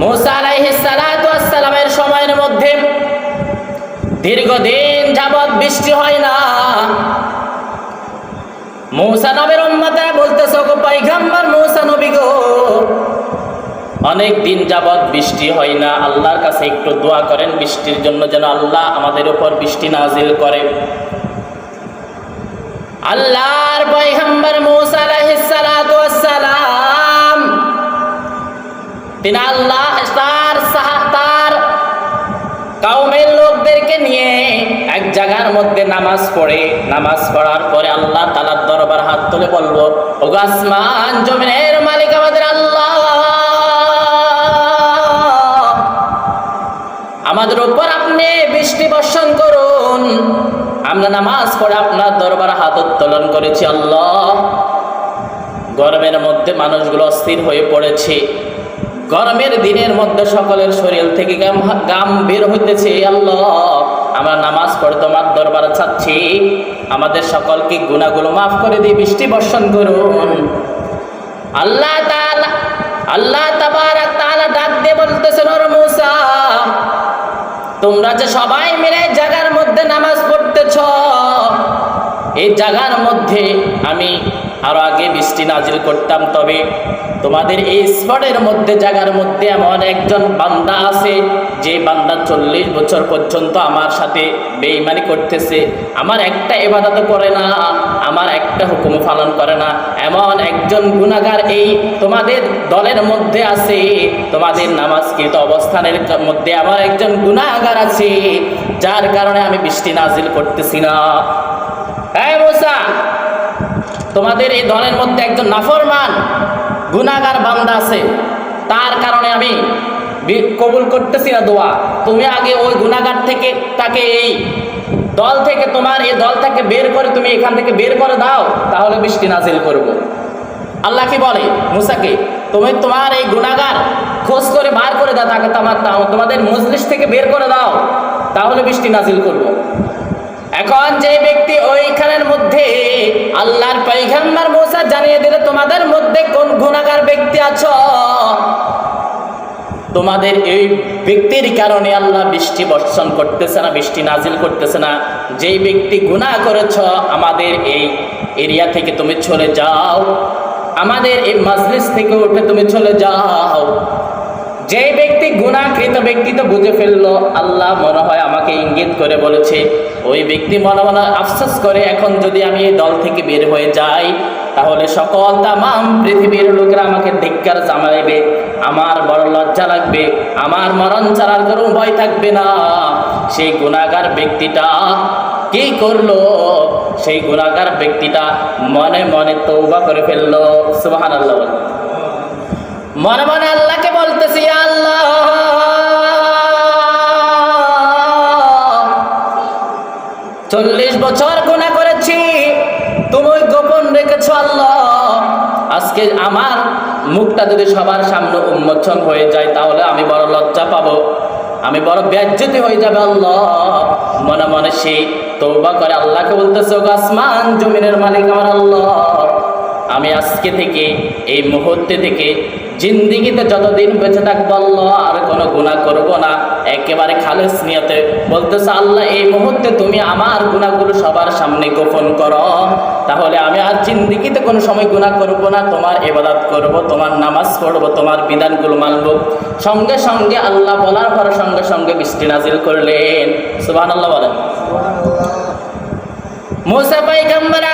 মুসা সময়ের মধ্যে দীর্ঘদিন যাবৎ বৃষ্টি হয় না। মৌসা পাইগাম্বার অনেক দিন যাবৎ বৃষ্টি হয় না। আল্লাহর কাছে একটু দোয়া করেন, বৃষ্টির জন্য যেন আল্লাহ আমাদের উপর বৃষ্টি নাজিল করে। আল্লাহর পয়গম্বর মূসা আলাইহিস সালাতু ওয়াস সালাম তিনি আল্লাহ তার তার কাউমের লোকদেরকে নিয়ে এক জায়গার মধ্যে নামাজ পড়ে। নামাজ পড়ার পরে আল্লাহ তালার দরবার হাত তুলে বলব ও আসমান জমিনের মালিক আমাদের আল্লাহ। আমাদের উপর আপনি বৃষ্টি বর্ষণ করুন। আমরা নামাজ পড়ে আপনার দরবার হাত উত্তোলন করেছি, আল্লাহ। গরমের মধ্যে মানুষগুলো অস্থির হয়ে পড়েছে। গরমের দিনের মধ্যে সকলের শরীর থেকে গাম বের হইতেছে আল্লাহ। আমরা নামাজ পড়ে তোমার দরবার চাচ্ছি। আমাদের সকলকে গুণাগুলো মাফ করে দিয়ে বৃষ্টি বর্ষণ করুন। আল্লাহ আল্লাহ ডাক দিয়ে মুসা, তোমরা যে সবাই মিলে জায়গার মধ্যে নামাজ পড়তেছ এই জায়গার মধ্যে আমি আরও আগে বৃষ্টি নাজিল করতাম, তবে তোমাদের এই স্পটের মধ্যে, জায়গার মধ্যে এমন একজন বান্দা আছে, যে বান্দা চল্লিশ বছর পর্যন্ত আমার সাথে বেইমানি করতেছে। আমার একটা এবাদত করে না, আমার একটা হুকুম পালন করে না। এমন একজন গুণাগার এই তোমাদের দলের মধ্যে আছে, তোমাদের নামাজকৃত অবস্থানের মধ্যে আমার একজন গুণাগার আছে, যার কারণে আমি বৃষ্টি নাজিল করতেছি না। হ্যাঁ তোমাদের এই দলের মধ্যে একজন নাফরমান গুনাগার বান্দা আছে তার কারণে আমি কবুল করতেছি না দোয়া তুমি আগে ওই গুনাগার থেকে তাকে এই দল থেকে তোমার এই দল থেকে বের করে তুমি এখান থেকে বের করে দাও, তাহলে বৃষ্টি নাজিল করব। আল্লাহ কি বলে মুসাকে, তুমি তোমার এই গুনাগার খোঁজ করে বার করে দাও, তাকে তোমার তোমাদের মজলিস থেকে বের করে দাও, তাহলে বৃষ্টি নাজিল করব। এখন যে ব্যক্তি ওইখানের মধ্যে আল্লাহর পৈগম্বর মোসা জানিয়ে দিলে, তোমাদের মধ্যে কোন গুণাগার ব্যক্তি আছো? তোমাদের এই ব্যক্তির কারণে আল্লাহ বৃষ্টি বর্ষণ করতেছে না, বৃষ্টি নাজিল করতেছে না। যেই ব্যক্তি গুনাহ করেছ, আমাদের এই এরিয়া থেকে তুমি চলে যাও। আমাদের এই মাজলিস থেকে উঠে তুমি চলে যাও। যে ব্যক্তি গুণাকৃত ব্যক্তি তো বুঝে ফেলল, আল্লাহ মনে হয় আমাকে ইঙ্গিত করে বলেছে, ওই ব্যক্তি মনে মনে আফসোস করে, এখন যদি আমি এই দল থেকে বের হয়ে যাই, তাহলে সকল তামাম পৃথিবীর লোকেরা আমাকে ধিক্কার জামাইবে আমার বড় লজ্জা লাগবে, আমার মরণ ছাড়ার কোনো ভয় থাকবে না। সেই গুণাগার ব্যক্তিটা কি করল? সেই গুণাগার ব্যক্তিটা মনে মনে তৌবা করে ফেলল। সুবাহান আল্লাহ মনে মনে আল্লাহকে বলতেছি, আল্লাহ, চল্লিশ বছর গুণা করেছি, তুমি গোপন রেখেছো, আল্লাহ। আজকে আমার মুখটা যদি সবার সামনে উন্মোচন হয়ে যায়, তাহলে আমি বড় লজ্জা পাবো। আমি বড় ব্যাজ্যতি হয়ে যাবে, আল্লাহ। মনে মনে সে তৌবা করে আল্লাহকে বলতেছে আসমান, জমিনের মালিক আমার আল্লাহ। আমি আজকে থেকে এই মুহূর্তে থেকে জিন্দিগিতে যতদিন বেঁচে থাকব আল্লাহ আর কোনো গুণা করব না। একেবারে খালেস নিয়তে বলতেছে আল্লাহ এই মুহূর্তে তুমি আমার গুণাগুলো সবার সামনে গোপন করো। তাহলে আমি আর জিন্দিগিতে কোনো সময় গুণা করব না। তোমার এবাদত করব তোমার নামাজ পড়ব তোমার বিধানগুলো মানব। সঙ্গে সঙ্গে আল্লাহ বলার পর সঙ্গে সঙ্গে বৃষ্টি নাজিল করলেন। সুবাহ আল্লাহ বলেন মুসা পাইগাম্বার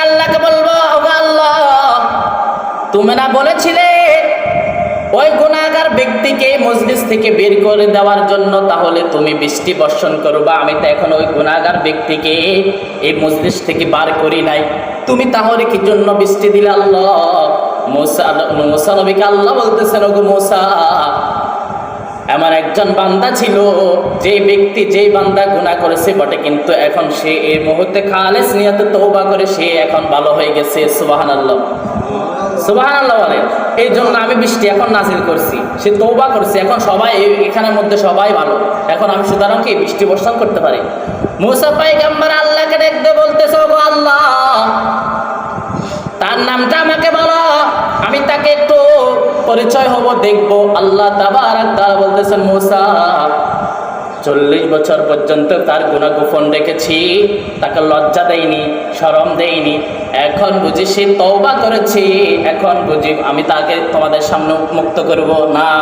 ব্যক্তিকে মজলিস থেকে বের করে দেওয়ার জন্য তাহলে তুমি বৃষ্টি বর্ষণ করো বা আমি তো এখন ওই গুণাগার ব্যক্তিকে এই মজলিস থেকে বার করি নাই। তুমি তাহলে কি জন্য বৃষ্টি দিলে আল্লাহ? মোসা মোসা নবীকে আল্লাহ বলতেছেন, ওগো মোসা এমন একজন বান্দা ছিল যে ব্যক্তি যেই বান্দা গুণা করেছে বটে, কিন্তু এখন সে এই মুহূর্তে খালেস নিয়ত তৌবা করে সে এখন ভালো হয়ে গেছে। সুবাহান আল্লাহ সুবাহান বলেন এই জন্য আমি বৃষ্টি এখন নাজিল করছি। সে তৌবা করছে। এখন সবাই এখানের মধ্যে সবাই ভালো। এখন আমি সুতরাং কি বৃষ্টি বর্ষণ করতে পারি? মুসা পাইগাম্বার আল্লাহকে দেখতে বলতেছে, ওগো আল্লাহ, তার নামটা আমাকে বলো। আমি তাকে একটু পরিচয় হব, দেখব। আল্লাহ তাবারাক তাআলা বলতেছেন, মুসা চল্লিশ বছর পর্যন্ত তার গুণা গোপন রেখেছি, তাকে লজ্জা দেয়নি শরম দেয়নি এখন বুঝি সে তওবা করেছি, এখন বুঝি আমি তাকে তোমাদের সামনে মুক্ত করব। না,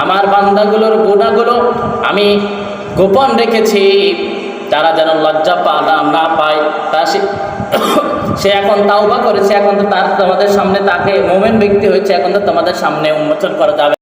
আমার বান্দাগুলোর গুণাগুলো আমি গোপন রেখেছি। তারা যেন লজ্জা পা না- না পায়, তা সে সে এখন তাওবা করেছে, এখন তো তার তোমাদের সামনে তাকে মোমেন ব্যক্তি হয়েছে, এখন তো তোমাদের সামনে উন্মোচন করা যাবে।